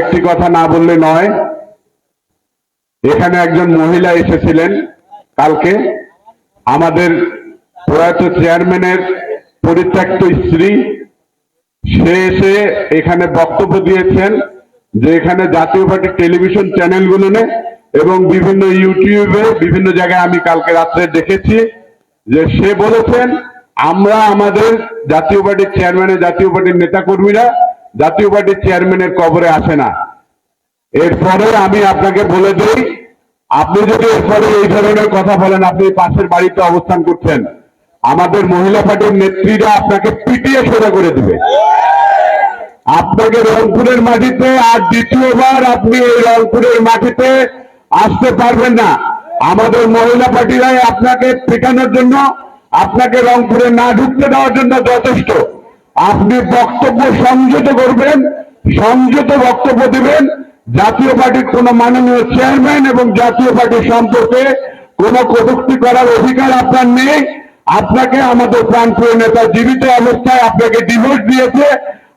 একটি কথা না বললে নয়, এখানে একজন মহিলা এসেছিলেন কালকে। আমাদের প্রয়াত চেয়ারম্যানের পরিত্যক্ত স্ত্রী, সে এসে এখানে বক্তব্য দিয়েছেন যে এখানে জাতীয় পার্টির টেলিভিশন চ্যানেলগুলোনে এবং বিভিন্ন ইউটিউবে বিভিন্ন জায়গায় আমি কালকে রাত্রে দেখেছি যে সে বলেছেন, আমরা আমাদের জাতীয় পার্টির চেয়ারম্যানের জাতীয় পার্টির নেতাকর্মীরা জাতীয় পার্টির চেয়ারম্যানের কবরে আসে না। এরপরে আমি আপনাকে বলে দিই, আপনি যদি এরপরে এই ধরনের কথা বলেন, আপনি পাশের বাড়িতে অবস্থান করছেন, আমাদের মহিলা পার্টির নেত্রীরা আপনাকে পিটিয়ে সোজা করে দিবে। আপনাকে রংপুরের মাটিতে আর দ্বিতীয়বার আপনি এই রংপুরের মাটিতে আসতে পারবেন না। আমাদের মহিলা পার্টিরাই আপনাকে পেটানোর জন্য, আপনাকে রংপুরে না ঢুকতে দেওয়ার জন্য যথেষ্ট। আপনি বক্তব্য সংযত করবেন, সংযত বক্তব্য দেবেন। জাতীয় পার্টির কোন মাননীয় চেয়ারম্যান এবং জাতীয় পার্টির সম্পর্কে কোন কটূক্তি করার অধিকার আপনার নেই। আপনাকে আমাদের প্রাণপ্রিয় নেতা জীবিত অবস্থায় আপনাকে ডিভোর্স দিয়েছে।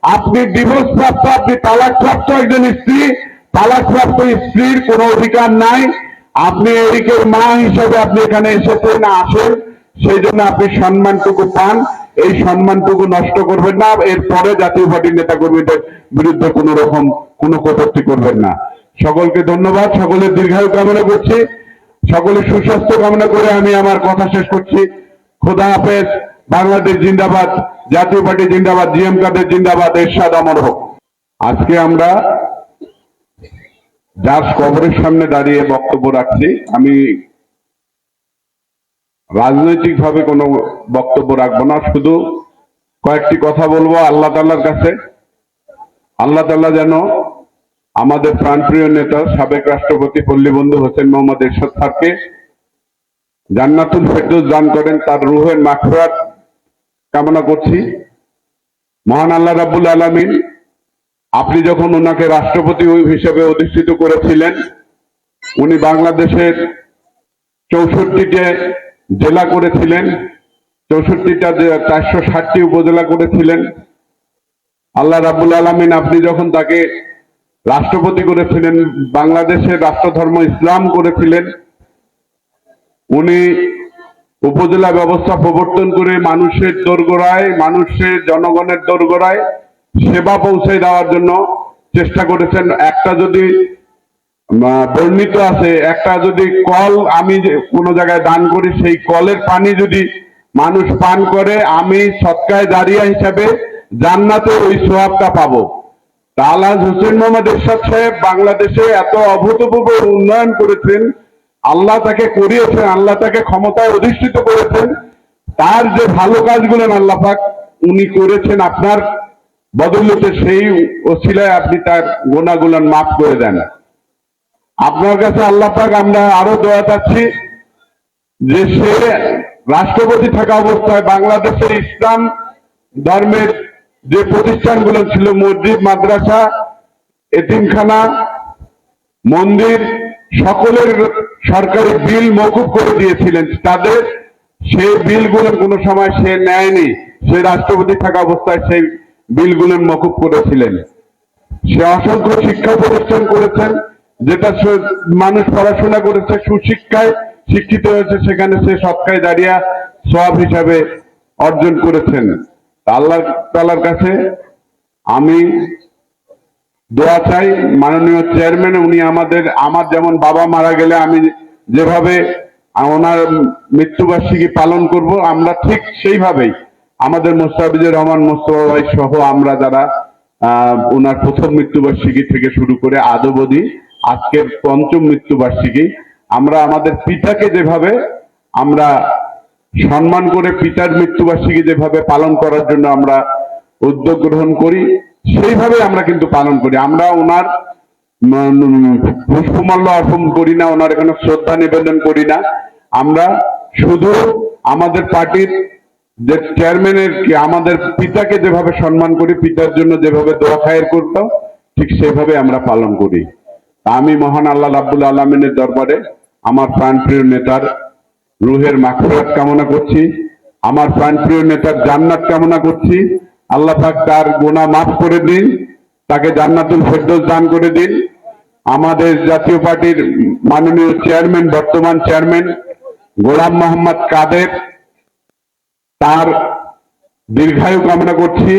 আপনি ডিভোর্স প্রাপ্ত, আপনি তালাক প্রাপ্ত একজন স্ত্রী। তালাক প্রাপ্ত স্ত্রীর কোনো অধিকার নাই। আপনি এদিকের মা হিসেবে আপনি এখানে এসেছেন, আসেন। সেই জন্য আপনি সম্মানটুকু পান। এই সম্মানটুকু নষ্ট করবেন না, এরপরে জাতীয় পার্টির নেতা কর্মীদের বিরুদ্ধে কোন রকম কোনো কটূক্তি করবেন না। সকলকে ধন্যবাদ, সকলের দীর্ঘায়ু কামনা করছি, সকলের সুস্বাস্থ্য কামনা করে আমি আমার কথা শেষ করছি। খোদা হাফেজ, বাংলাদেশ জিন্দাবাদ, জাতীয় পার্টি জিন্দাবাদ, জিএম কাদের জিন্দাবাদ, এরশাদ আমর হোক। আজকে আমরা যার কবরের সামনে দাঁড়িয়ে বক্তব্য রাখছি। আমি রাজনৈতিক ভাবে কোনো বক্তব্য রাখব না, শুধু কয়েকটি কথা বলব আল্লাহ তাল্লার কাছে। আল্লাহ তাল্লাহ যেন আমাদের প্রাণপ্রিয় নেতা, সাবেক রাষ্ট্রপতি পল্লীবন্ধু হোসেন মোহাম্মদ এরশাদ স্যারকে জান্নাতুল ফেরদৌস দান করেন, তার রুহের মাখরাত কামনা করছি। মহান আল্লাহ রাব্বুল আলামিন, আপনি যখন ওনাকে রাষ্ট্রপতি হিসেবে অধিষ্ঠিত করেছিলেন, উনি বাংলাদেশের চৌষট্টিতে জেলা করেছিলেন, চৌষট্টিটা চারশো ষাটটি উপজেলা করেছিলেন। আল্লাহ রাবুল আলমিন আপনি যখন তাকে রাষ্ট্রপতি করেছিলেন, বাংলাদেশের রাষ্ট্রধর্ম ইসলাম করেছিলেন, উনি উপজেলা ব্যবস্থা প্রবর্তন করে মানুষের দোরগোড়ায়, মানুষের জনগণের দোরগোড়ায় সেবা পৌঁছে দেওয়ার জন্য চেষ্টা করেছেন। একটা যদি বর্ণিত আছে, একটা যদি কল আমি কোনো জায়গায় দান করি, সেই কলের পানি যদি মানুষ পান করে, আমি সৎকায় দাঁড়িয়ে হিসাবে জান্নাতে ওই সোয়াবটা পাবো। তালাজ হোসেন মোহাম্মদ এরশাদ সাহেব বাংলাদেশে এত অভূতপূর্ব উন্নয়ন করেছেন, আল্লাহ তাকে করিয়েছেন, আল্লাহ তাকে ক্ষমতায় অধিষ্ঠিত করেছেন, তার যে ভালো কাজগুলো আল্লাহ পাক উনি করেছেন, আপনার বদলতে সেই ওসিলায় আপনি তার গোনাগুলান মাফ করে দেন। আপনার কাছে আল্লাহ পাক আমরা আরও দোয়া চাচ্ছি যে সে রাষ্ট্রপতি থাকা অবস্থায় বাংলাদেশের ইসলাম ধর্মের যে প্রতিষ্ঠানগুলো ছিল, মসজিদ, মাদ্রাসা, এতিমখানা, মন্দির, সকলের সরকারি বিল মকুব করে দিয়েছিলেন। তাদের সেই বিলগুলো কোনো সময় সে নেয়নি। সে রাষ্ট্রপতি থাকা অবস্থায় সেই বিলগুলো মকুব করেছিলেন। সে অসংখ্য শিক্ষা প্রতিষ্ঠান করেছেন। যেটা মানুষ পড়াশোনা করেছে সুশিক্ষায় শিক্ষিত হয়েছে সেখানে সে সৎকায় দাঁড়িয়ে সব হিসাবে অর্জন করেছেন। আল্লাহ তালার কাছে আমি দোয়া চাই মাননীয় চেয়ারম্যান উনি আমাদের আমার যেমন বাবা মারা গেলে আমি যেভাবে ওনার মৃত্যুবার্ষিকী পালন করব আমরা ঠিক সেইভাবেই আমাদের মোস্তাফিজুর রহমান মোস্তফা ভাই সহ আমরা যারা আহ, ওনার প্রথম মৃত্যুবার্ষিকী থেকে শুরু করে অবধি আজকের পঞ্চম মৃত্যুবার্ষিকী। আমরা আমাদের পিতাকে যেভাবে আমরা সম্মান করে পিতার মৃত্যুবার্ষিকী যেভাবে পালন করার জন্য আমরা উদ্যোগ গ্রহণ করি, সেইভাবে আমরা কিন্তু পালন করি। আমরা ওনার পুষ্পমাল্য অর্পণ করি না, ওনার এখানে শ্রদ্ধা নিবেদন করি না। আমরা শুধু আমাদের পার্টির যে চেয়ারম্যানের কি, আমাদের পিতাকে যেভাবে সম্মান করি, পিতার জন্য যেভাবে দোয়া খায়ের করতাম, ঠিক সেভাবে আমরা পালন করি। আমি মহান আল্লাহ আব্দুল আলমিনের দরবারে আমার প্রাণপ্রিয় নেতার রুহের মাখফিরাত কামনা করছি, আমার প্রাণপ্রিয় নেতার জান্নাত কামনা করছি, আল্লাহ পাক তার গোনা মাফ করে দিন, তাকে জান্নাতুল ফেরদৌস দান করে দিন। আমাদের জাতীয় পার্টির মাননীয় চেয়ারম্যান, বর্তমান চেয়ারম্যান গোলাম মোহাম্মদ কাদের, তার দীর্ঘায়ু কামনা করছি।